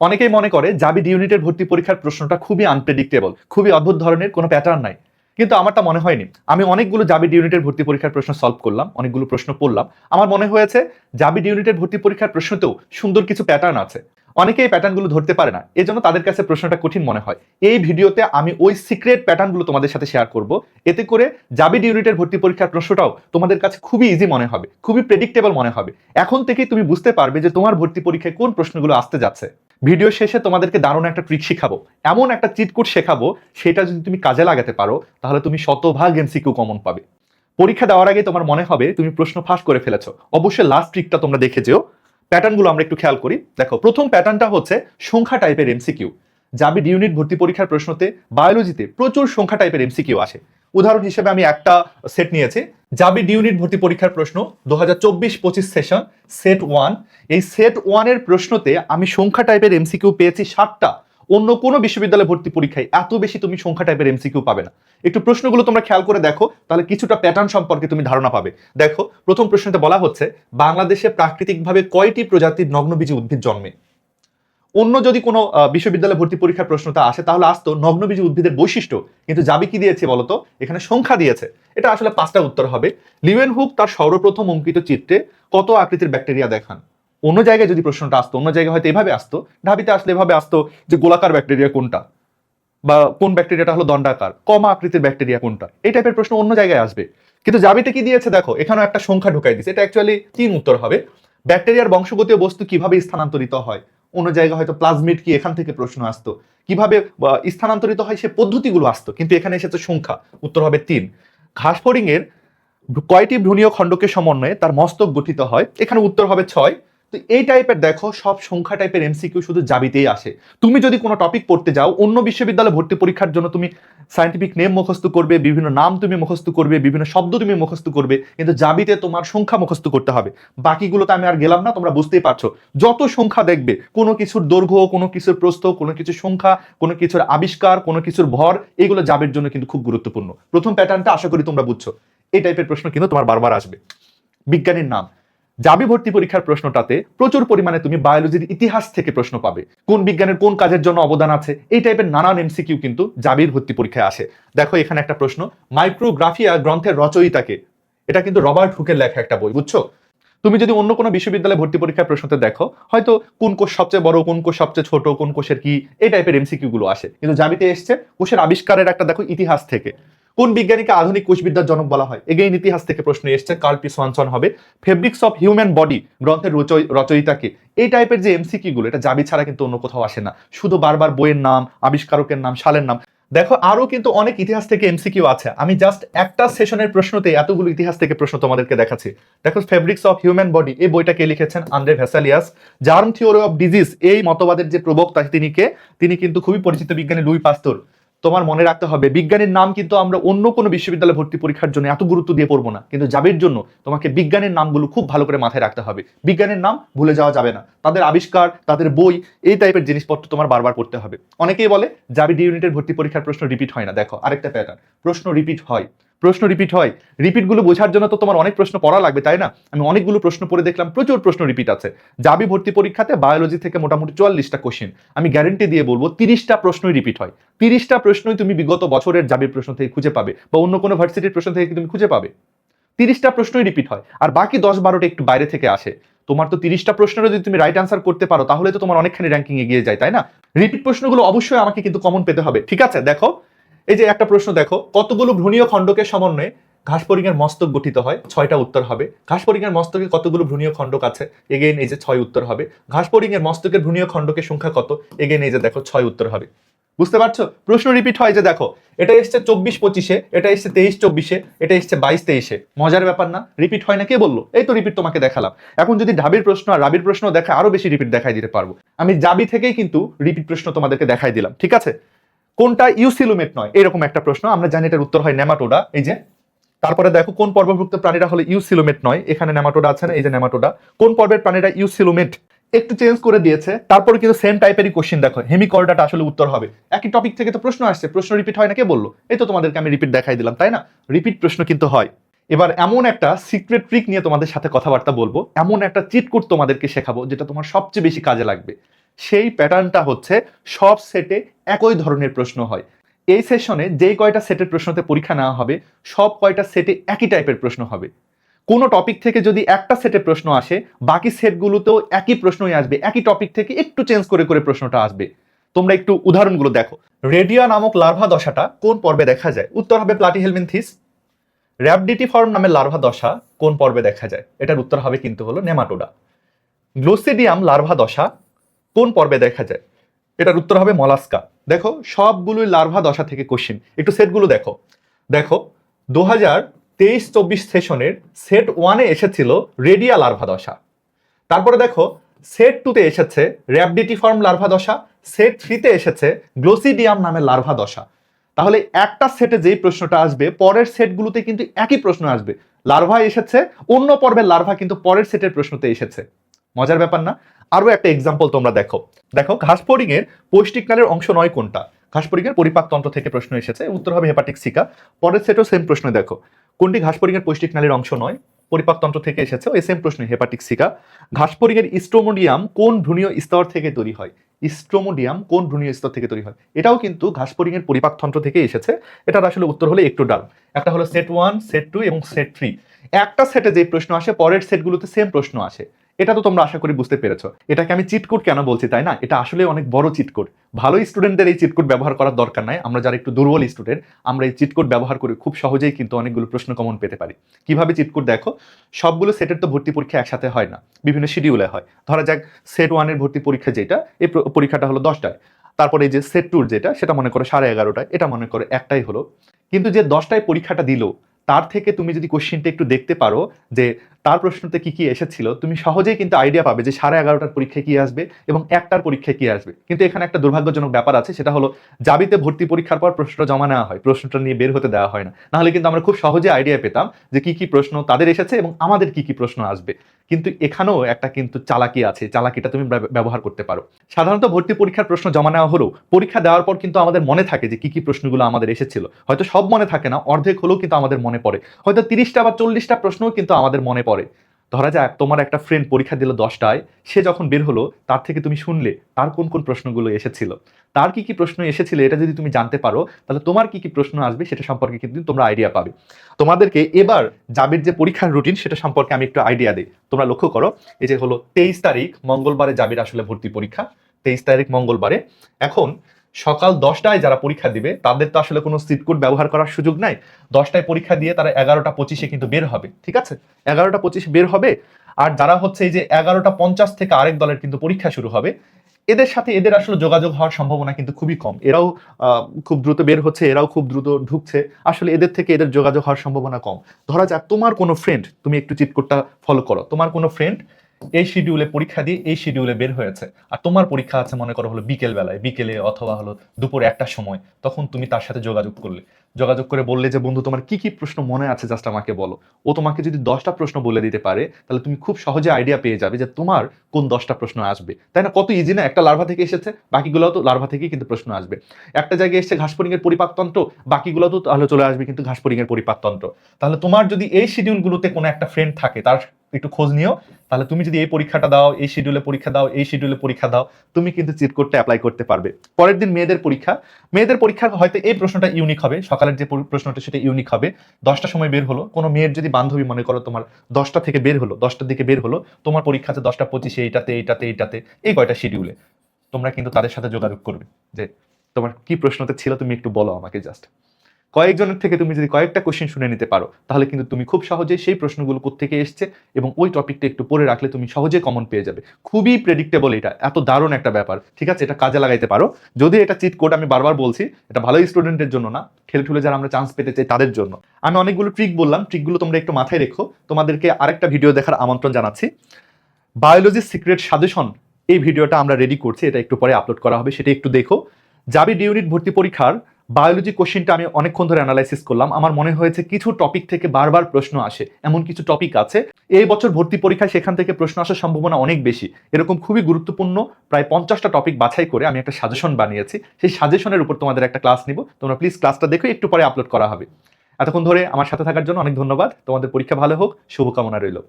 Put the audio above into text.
অনেকেই মনে করে জাবি ইউনিটের ভর্তি পরীক্ষার প্রশ্নটা খুবই আনপ্রেডিক্টেবল খুবই অদ্ভুত ধরনের, কোনো প্যাটার্ন নাই। কিন্তু আমারটা মনে হয়নি। আমি অনেকগুলো জাবি ডি ইউনিটের ভর্তি পরীক্ষার প্রশ্ন সলভ করলাম, অনেকগুলো প্রশ্ন পড়লাম। আমার মনে হয়েছে জাবি ডি ইউনিটের ভর্তি পরীক্ষার প্রশ্নতেও সুন্দর কিছু প্যাটার্ন আছে। অনেকে এই প্যাটার্নগুলো ধরতে পারে না। এজন্য তাদের কাছে প্রশ্নটা কঠিন মনে হয়। এই ভিডিওতে আমি ওই সিক্রেট প্যাটার্নগুলো তোমাদের সাথে শেয়ার করব। এতে করে জাবিড ইউনিটের ভর্তি পরীক্ষার প্রশ্নটাও তোমাদের কাছে খুবই ইজি মনে হবে, খুবই প্রেডিক্টেবল মনে হবে। এখন থেকেই তুমি বুঝতে পারবে যে তোমার ভর্তি পরীক্ষায় কোন প্রশ্নগুলো আসতে যাচ্ছে। ভিডিও শেষে তোমাদেরকে দারুণ একটা ট্রিক শেখাবো। এমন একটা চিটকুট শেখাবো, সেটা যদি তুমি কাজে লাগাতে পারো, তাহলে তুমি শতভাগ এমসিকিউ কমন পাবে। পরীক্ষা দেওয়ার আগে তোমার মনে হবে, তুমি প্রশ্ন ফাঁস করে ফেলেছো। অবশ্যই লাস্ট ট্রিকটা তোমরা দেখে যেও। প্যাটার্নগুলো আমরা একটু খেয়াল করি। দেখো, প্রথম প্যাটার্নটা হচ্ছে সংখ্যা টাইপের এমসিকিউ জাবিড ইউনিট ভর্তি পরীক্ষার প্রশ্নতে বায়োলজিতে প্রচুর সংখ্যা টাইপের এমসিকিউ আসে। উদাহরণ হিসেবে আমি একটা সেট নিয়েছি। জাবিড ইউনিট ভর্তি পরীক্ষার প্রশ্ন দু হাজার সেশন সেট ওয়ান এই সেট ওয়ানের প্রশ্নতে আমি সংখ্যা টাইপের এমসিকিউ পেয়েছি সাতটা। অন্য কোনো বিশ্ববিদ্যালয়ে ভর্তি পরীক্ষায় এত বেশি তুমি সংখ্যা টাইপের এমসিকিউ পাবে না। একটু প্রশ্নগুলো তোমরা খেয়াল করে দেখো, তাহলে কিছুটা প্যাটার্ন সম্পর্কে তুমি ধারণা পাবে। দেখো, প্রথম প্রশ্নতে বলা হচ্ছে, বাংলাদেশে প্রাকৃতিকভাবে কয়টি প্রজাতির নগ্নবীজী উদ্ভিদ জন্মে? অন্য যদি কোনো বিশ্ববিদ্যালয়ে ভর্তি পরীক্ষার প্রশ্নটা আসে, তাহলে আসতো নগ্নবীজী উদ্ভিদের বৈশিষ্ট্য। কিন্তু যাবি কি দিয়েছে বলতো? এখানে সংখ্যা দিয়েছে। এটা আসলে পাঁচটা উত্তর হবে। লিওয়েন হুক তার সর্বপ্রথম অঙ্কিত চিত্রে কত আকৃতির ব্যাকটেরিয়া দেখান? অন্য জায়গায় যদি প্রশ্নটা আসতো, অন্য জায়গায় হয়তো এভাবে আসতো। ঢাবিতে আসলে এভাবে আসতো যে গোলাকার ব্যাকটেরিয়া কোনটা? বা কোন ব্যাকটেরিয়াটা হলো দণ্ডাকার? কম আকৃতির ব্যাকটেরিয়া কোনটা? এই টাইপের প্রশ্ন অন্য জায়গায় আসবে। কিন্তু জাবিতে কি দিয়েছে দেখো, এখানেও একটা সংখ্যা ঢুকাই দিয়েছে। এটা অ্যাকচুয়ালি তিন উত্তর হবে। ব্যাকটেরিয়ার বংশগতীয় বস্তু কীভাবে স্থানান্তরিত হয়? অন্য জায়গায় হয়তো প্লাজমিড কি এখান থেকে প্রশ্ন আসতো। কীভাবে স্থানান্তরিত হয় সে পদ্ধতিগুলো আসতো, কিন্তু এখানে এসেছে সংখ্যা, উত্তর হবে তিন। ঘাসফড়িং এর কয়টি ভ্রূণীয় খণ্ডকে সমন্বয়ে তার মস্তক গঠিত হয়? এখানে উত্তর হবে ছয়। তো এই টাইপের দেখো, সব সংখ্যা টাইপের এমসিকিউ শুধু জাবিতেই আসে। তুমি যদি কোনো টপিক পড়তে যাও, অন্য বিশ্ববিদ্যালয়ে ভর্তি পরীক্ষার জন্য তুমি সায়েন্টিফিক নেম মুখস্থ করবে, বিভিন্ন নাম তুমি মুখস্থ করবে, বিভিন্ন শব্দ তুমি মুখস্থ করবে, কিন্তু জাবিতে তোমার সংখ্যা মুখস্থ করতে হবে। বাকিগুলোতে আমি আর গেলাম না, তোমরা বুঝতেই পারছ। যত সংখ্যা দেখবে, কোনো কিছুর দৈর্ঘ্য, কোনো কিছুর প্রস্থ, কোনো কিছুর সংখ্যা, কোনো কিছুর আবিষ্কার, কোনো কিছুর ভর, এগুলো জাবের জন্য কিন্তু খুব গুরুত্বপূর্ণ। প্রথম প্যাটার্নটা আশা করি তোমরা বুঝছ। এই টাইপের প্রশ্ন কিন্তু তোমার বারবার আসবে। বিজ্ঞানীর নাম। জাবি ভর্তি পরীক্ষার প্রশ্নটাতে প্রচুর পরিমাণে তুমি বায়োলজির ইতিহাস থেকে প্রশ্ন পাবে। কোন বিজ্ঞানের কোন কাজের জন্য অবদান আছে? এই টাইপের নানান এমসিকিউ কিন্তু জাবির ভর্তি পরীক্ষায় আসে। দেখো, এখানে একটা প্রশ্ন মাইক্রোগ্রাফিয়া গ্রন্থের রচয়িতাকে? এটা কিন্তু রবার্ট হুকের লেখা একটা বই, বুঝছ? তুমি যদি অন্য কোনো বিশ্ববিদ্যালয়ে ভর্তি পরীক্ষার প্রশ্নতে দেখো, হয়তো কোন কোষ সবচেয়ে বড়, কোন কোষ সবচেয়ে ছোট, কোন কোষের কি, এই টাইপের এমসিকিউ গুলো আসে। কিন্তু জাবিতে এসছে, কোষের আবিষ্কারের একটা দেখো ইতিহাস থেকে। কোন বিজ্ঞানীকে আধুনিক কোষবিদ্যার জনক বলা হয়? এগেইন ইতিহাস থেকে প্রশ্ন এসছে, কার্ল পি সোয়ানসন হবে। ফেব্রিক্স অফ হিউম্যান বডি গ্রন্থের রচয়িতাকে। এই টাইপের যে এমসিকিউ গুলো, এটা জাবি ছাড়া কিন্তু অন্য কোথাও আসে না। শুধু বারবার বইয়ের নাম, আবিষ্কারকের নাম, সালের নাম। দেখো আরও কিন্তু অনেক ইতিহাস থেকে এমসিকিউ আছে। আমি জাস্ট একটা সেশনের প্রশ্নতে এতগুলো ইতিহাস থেকে প্রশ্ন তোমাদেরকে দেখাচ্ছি। দেখো ফেব্রিক্স অফ হিউম্যান বডি এই বইটা কে লিখেছেন? Andre Vesalius germ theory of disease এই মতবাদের যে প্রবক্তা, তিনি কে? তিনি কিন্তু খুবই পরিচিত বিজ্ঞানী লুই পাস্তর। তোমার মনে রাখতে হবে, বিজ্ঞানের নাম কিন্তু আমরা অন্য কোনো বিশ্ববিদ্যালয়ে ভর্তি পরীক্ষার জন্য এত গুরুত্ব দিয়ে পড়ব না। কিন্তু যাবের জন্য তোমাকে বিজ্ঞানের নামগুলো খুব ভালো করে মাথায় রাখতে হবে। বিজ্ঞানের নাম ভুলে যাওয়া যাবে না। তাদের আবিষ্কার, তাদের বই, এই টাইপের জিনিসপত্র তোমার বারবার পড়তে হবে। অনেকেই বলে যাবি ডি ইউনিটের ভর্তি পরীক্ষার প্রশ্ন রিপিট হয় না। দেখো, আরেকটা প্যাটার্ন প্রশ্ন রিপিট হয়। প্রশ্ন রিপিট হয়। রিপিটগুলো বোঝার জন্য তো তোমার অনেক প্রশ্ন পড়া লাগবে, তাই না? আমি অনেকগুলো প্রশ্ন পড়ে দেখলাম, প্রচুর প্রশ্ন রিপিট আছে। জাবি ভর্তি পরীক্ষাতে বায়োলজি থেকে মোটামুটি চুয়াল্লিশটা কোশ্চেন আমি গ্যারেন্টি দিয়ে বলব, তিরিশটা প্রশ্নই রিপিট হয়। তিরিশটা প্রশ্নই তুমি বিগত বছরের জাবির প্রশ্ন থেকে খুঁজে পাবে, বা অন্য কোনো ভার্সিটির প্রশ্ন থেকে তুমি খুঁজে পাবে। তিরিশটা প্রশ্নই রিপিট হয়, আর বাকি দশ বারোটা একটু বাইরে থেকে আসে। তোমার তো তিরিশটা প্রশ্নেরও যদি তুমি রাইট আনসার করতে পারো, তাহলে তো তোমার অনেকখানি র্যাঙ্কিং এগিয়ে যায়, তাই না? রিপিট প্রশ্নগুলো অবশ্যই আমাকে কিন্তু কমন পেতে হবে, ঠিক আছে? দেখো এই যে একটা প্রশ্ন দেখো, কতগুলো ভ্রূণীয় খণ্ডকের সমন্বয়ে ঘাসপরিঙের মস্তক গঠিত হয়? ছয়টা উত্তর হবে। ঘাসপরিঙের মস্তকে কতগুলো ভ্রূণীয় খণ্ডক আছে? এগেইন এই যে ছয় উত্তর হবে। ঘাসপরিঙের মস্তকের ভ্রূণীয় খণ্ডকের সংখ্যা কত? এগেইন এই যে দেখো, ছয় উত্তর হবে। বুঝতে পারছ? প্রশ্ন রিপিট হয় যে দেখো, এটা এসছে চব্বিশ পঁচিশে, এটা এসছে তেইশ চব্বিশে, এটা এসছে বাইশ তেইশে। মজার ব্যাপার না রিপিট হয় না, কে বলল? এই তো রিপিট তোমাকে দেখালাম। এখন যদি ঢাবির প্রশ্ন আর রাবির প্রশ্ন দেখা আরও বেশি রিপিট দেখাই দিতে পারব। আমি জাবি থেকেই কিন্তু রিপিট প্রশ্ন তোমাদেরকে দেখাই দিলাম, ঠিক আছে? কোনটা ইউসিলুমেট নয়? এরকম একটা প্রশ্ন। আমরা জানি এটার উত্তর হয় নেমাটোডা। এই যে, তারপরে দেখো কোন পর্বভুক্ত প্রাণীরা হলো ইউসিলুমেট নয়? এখানে নেমাটোডা আছে না? এই যে নেমাটোডা। কোন পর্বের প্রাণীরা ইউসিলুমেট? একটু চেঞ্জ করে দিয়েছে। তারপরে কিন্তু সেম টাইপেরই কোশ্চেন দেখো। হেমিকর্ডাটা আসলে উত্তর হবে। একই টপিক থেকে তো প্রশ্ন আসছে। প্রশ্ন রিপিট হয় না কে বলল? এই তো তোমাদেরকে আমি রিপিট দেখাই দিলাম, তাই না? রিপিট প্রশ্ন কিন্তু হয়। এবার এমন একটা সিক্রেট ট্রিক নিয়ে তোমাদের সাথে কথাবার্তা বলব। এমন একটা চিট কোড তোমাদেরকে শেখাবো, যেটা তোমার সবচেয়ে বেশি কাজে লাগবে। সেই প্যাটার্নটা হচ্ছে সব সেটে একই ধরনের প্রশ্ন হয়। এই সেশনে যেই কয়টা সেটের প্রশ্নতে পরীক্ষা নেওয়া হবে, সব কয়টা সেটে একই টাইপের প্রশ্ন হবে। কোনো টপিক থেকে যদি একটা সেটে প্রশ্ন আসে, বাকি সেটগুলোতেও একই প্রশ্নই আসবে, একই টপিক থেকে একটু চেঞ্জ করে করে প্রশ্নটা আসবে। তোমরা একটু উদাহরণগুলো দেখো। রেডিয়া নামক লার্ভা দশাটা কোন পর্বে দেখা যায়? উত্তর হবে প্লাটিহেলমিনথিস র্যাবডিটি ফর্ম নামের লার্ভা দশা কোন পর্বে দেখা যায়? এটার উত্তর হবে কিন্তু হলো নেমাটোডা গ্লোসিডিয়াম লার্ভা দশা কোন পর্বে দেখা যায়? এটার উত্তর হবে মলাস্কা। দেখো, সবগুলোই লার্ভা দশা থেকে কোশ্চিন। একটু সেটগুলো দেখো। দেখো, দু হাজার তেইশ চব্বিশ সেশনের সেট ওয়ানে এসেছিল রেডিয়া লার্ভা দশা। তারপরে দেখো, সেট টুতে এসেছে র্যাবডিটি ফর্ম লার্ভা দশা, সেট থ্রিতে এসেছে গ্লোসিডিয়াম নামের লার্ভা দশা। তাহলে একটা সেটে যেই প্রশ্নটা আসবে, পরের সেটগুলোতে কিন্তু একই প্রশ্ন আসবে। লার্ভা এসেছে, অন্য পর্বের লার্ভা কিন্তু পরের সেটের প্রশ্নতে এসেছে। মজার ব্যাপার না? আরও একটা এক্সাম্পল তোমরা দেখো। দেখো ঘাসফড়িং এর পৌষ্টিক নালের অংশ নয় কোনটা? ঘাসফড়িং এর পরিপাকতন্ত্র থেকে প্রশ্ন এসেছে, উত্তর হবে হেপাটিক সিকা। পরের সেটও সেম প্রশ্ন দেখো। কোনটি ঘাসফড়িং এর পৌষ্টিক নালীর অংশ নয়? পরিপাকতন্ত্র থেকে এসেছে, ওই সেম প্রশ্ন, হেপাটিক সিকা। ঘাসফড়িং এর ইস্ট্রোমোডিয়াম কোন ভ্রূণীয় স্তর থেকে তৈরি হয়? ইস্ট্রোমোডিয়াম কোন ভ্রূণীয় স্তর থেকে তৈরি হয়? এটাও কিন্তু ঘাসফড়িং এর পরিপাকতন্ত্র থেকে এসেছে। এটার আসলে উত্তর হলো একটু ডাল। একটা হলো সেট ওয়ান সেট টু এবং সেট থ্রি একটা সেটে যে প্রশ্ন আসে, পরের সেটগুলোতে সেম প্রশ্ন আসে। এটা তো তোমরা আশা করি বুঝতে পেরেছ। এটাকে আমি চিটকোড কেন বলছি, তাই না? এটা আসলে অনেক বড় চিটকোড ভালো স্টুডেন্টদের এই চিটকোড ব্যবহার করার দরকার নাই। আমরা যারা একটু দুর্বল স্টুডেন্ট আমরা এই চিটকোড ব্যবহার করে খুব সহজেই কিন্তু অনেকগুলো প্রশ্ন কমন পেতে পারি। কীভাবে চিটকোড দেখো? সবগুলো সেটের তো ভর্তি পরীক্ষা একসাথে হয় না। বিভিন্ন শিডিউলে হয়। ধরা যাক সেট ওয়ানের ভর্তি পরীক্ষা যেটা, এই পরীক্ষাটা হলো দশটায়। তারপরে এই যে সেট টুর যেটা, সেটা মনে করো সাড়ে এগারোটায়, এটা মনে করো একটাই হলো। কিন্তু যে দশটায় পরীক্ষাটা দিল, তার থেকে তুমি যদি কোশ্চিনটা একটু দেখতে পারো, যে তার প্রশ্নতে কি কি এসেছিল, তুমি সহজেই কিন্তু আইডিয়া পাবে যে সাড়ে এগারোটার পরীক্ষায় কি আসবে এবং একটার পরীক্ষায় কি আসবে। কিন্তু এখানে একটা দুর্ভাগ্যজনক ব্যাপার আছে, সেটা হলো জাবিতে ভর্তি পরীক্ষার পর প্রশ্নটা জমা নেওয়া হয়, প্রশ্নটা নিয়ে বের হতে দেওয়া হয় না। নাহলে কিন্তু আমরা খুব সহজে আইডিয়া পেতাম যে কি কি প্রশ্ন তাদের এসেছে এবং আমাদের কি কি প্রশ্ন আসবে। কিন্তু এখানেও একটা কিন্তু চালাকি আছে, চালাকিটা তুমি ব্যবহার করতে পারো। সাধারণত ভর্তি পরীক্ষার প্রশ্ন জমা নেওয়া হলেও পরীক্ষা দেওয়ার পর কিন্তু আমাদের মনে থাকে যে কি কি প্রশ্নগুলো আমাদের এসেছিল। হয়তো সব মনে থাকে না, অর্ধেক হলেও কিন্তু আমাদের মনে পড়ে। হয়তো তিরিশটা বা চল্লিশটা প্রশ্নও কিন্তু আমাদের মনে পড়ে। ধরা যাক তোমার একটা ফ্রেন্ড পরীক্ষা দিল দশটায়, সে যখন বের হলো, তার থেকে তুমি শুনলে তার কোন কোন প্রশ্নগুলো এসেছিল। তার কি কি প্রশ্ন এসেছিল এটা যদি তুমি জানতে পারো, তাহলে তোমার কি কি প্রশ্ন আসবে সেটা সম্পর্কে কিন্তু তোমরা আইডিয়া পাবে। তোমাদেরকে এবার জাবির যে পরীক্ষার রুটিন সেটা সম্পর্কে আমি একটু আইডিয়া দিই। তোমরা লক্ষ্য করো, এই যে হলো তেইশ তারিখ মঙ্গলবারে জাবির আসলে ভর্তি পরীক্ষা। তেইশ তারিখ মঙ্গলবারে। এখন সকাল দশটায় যারা পরীক্ষা দিবে, তাদের তো আসলে কোনো সিট কোড ব্যবহার করার সুযোগ নাই। দশটায় পরীক্ষা দিয়ে তারা এগারোটা পঁচিশে কিন্তু বের হবে, ঠিক আছে? এগারোটা পঁচিশে বের হবে, আর যারা হচ্ছে এই যে এগারোটা পঞ্চাশ থেকে আরেক দলের কিন্তু পরীক্ষা শুরু হবে, এদের সাথে এদের আসলে যোগাযোগ হওয়ার সম্ভাবনা কিন্তু খুবই কম। এরাও খুব দ্রুত বের হচ্ছে, এরাও খুব দ্রুত ঢুকছে। আসলে এদের থেকে এদের যোগাযোগ হওয়ার সম্ভাবনা কম। ধরা যাক, তোমার কোনো ফ্রেন্ড তুমি একটু চিটকোটটা ফলো করো। তোমার কোনো ফ্রেন্ড এই শিডিউলে পরীক্ষা দিয়ে এই শিডিউলে বের হয়েছে। আর তোমার পরীক্ষা আছে, মনে করো হলো বিকেল বেলায় বিকেলে অথবা হলো দুপুর একটার সময়, তখন তুমি তার সাথে যোগাযোগ করলে। যোগাযোগ করে বললে যে, বন্ধু, তোমার কি কি প্রশ্ন মনে আছে? জাস্ট আমাকে বলো। ও তোমাকে যদি দশটা প্রশ্ন বলে দিতে পারে, তাহলে তুমি খুব সহজে আইডিয়া পেয়ে যাবে যে, তোমার কোন দশটা প্রশ্ন আসবে? তাই না? কত ইজি না? একটা লার্ভা থেকে এসেছে বাকিগুলো তো লার্ভা থেকেই কিন্তু প্রশ্ন আসবে। একটা জায়গায় এসেছে ঘাসপরিং এর পরিপাকতন্ত্র বাকিগুলো তো তাহলে চলে আসবে কিন্তু ঘাসপরিং এর পরিপাকতন্ত্র। তাহলে তোমার যদি এই শিডিউলগুলোতে কোনো একটা ফ্রেন্ড থাকে, তার একটু খোঁজ নিও। তাহলে তুমি যদি এই পরীক্ষাটা দাও, এই শিডিউলে পরীক্ষা দাও, এই শিডিউলে পরীক্ষা দাও, তুমি কিন্তু চিট কোডটা অ্যাপ্লাই করতে পারবে। পরের দিন মেয়েদের পরীক্ষা। মেয়েদের পরীক্ষা হয়তো এই প্রশ্নটা ইউনিক হবে, সকালের যে প্রশ্নটা সেটা ইউনিক হবে। দশটার সময় বের হলো, কোনো মেয়ের যদি বান্ধবী মনে করো তোমার দশটা থেকে বের হলো, দশটার দিকে বের হলো, তোমার পরীক্ষাতে দশটা পঁচিশে, এইটাতে এইটাতে এইটাতে, এই কয়টা শিডিউলে তোমরা কিন্তু তাদের সাথে যোগাযোগ করবে যে তোমার কি প্রশ্নতে ছিল তুমি একটু বলো আমাকে জাস্ট কয়েকজনের থেকে তুমি যদি কয়েকটা কোশ্চেন শুনে নিতে পারো, তাহলে কিন্তু তুমি খুব সহজেই সেই প্রশ্নগুলো কোত্থেকে এসছে এবং ওই টপিকটা একটু পড়ে রাখলে তুমি সহজে কমন পেয়ে যাবে। খুবই প্রেডিক্টেবল এটা, এত দারুণ একটা ব্যাপার, ঠিক আছে? এটা কাজে লাগাইতে পারো। যদি এটা চিট কোড আমি বারবার বলছি, এটা ভালো স্টুডেন্টের জন্য না, খেলে ঠুলে যারা আমরা চান্স পেতে চাই তাদের জন্য। আমি অনেকগুলো ট্রিক বললাম ট্রিকগুলো তোমরা একটু মাথায় রেখো। তোমাদেরকে আরেকটা ভিডিও দেখার আমন্ত্রণ জানাচ্ছি। বায়োলজি সিক্রেট সাজেশন এই ভিডিওটা আমরা রেডি করছি, এটা একটু পরে আপলোড করা হবে, সেটা একটু দেখো। জাবি ডি ইউনিট ভর্তি পরীক্ষার বায়োলজি কোশ্চেনটা আমি অনেকক্ষণ ধরে অ্যানালাইসিস করলাম। আমার মনে হয়েছে কিছু টপিক থেকে বারবার প্রশ্ন আসে। এমন কিছু টপিক আছে। এই বছর ভর্তি পরীক্ষায় সেখান থেকে প্রশ্ন আসার সম্ভাবনা অনেক বেশি। এরকম খুবই গুরুত্বপূর্ণ প্রায় পঞ্চাশটা টপিক বাছাই করে আমি একটা সাজেশন বানিয়েছি। সেই সাজেশনের উপর তোমাদের একটা ক্লাস নিব। তোমরা প্লিজ ক্লাসটা দেখো একটু পরে আপলোড করা হবে। এতক্ষণ ধরে আমার সাথে থাকার জন্য অনেক ধন্যবাদ। তোমাদের পরীক্ষা ভালো হোক। শুভকামনা রইল।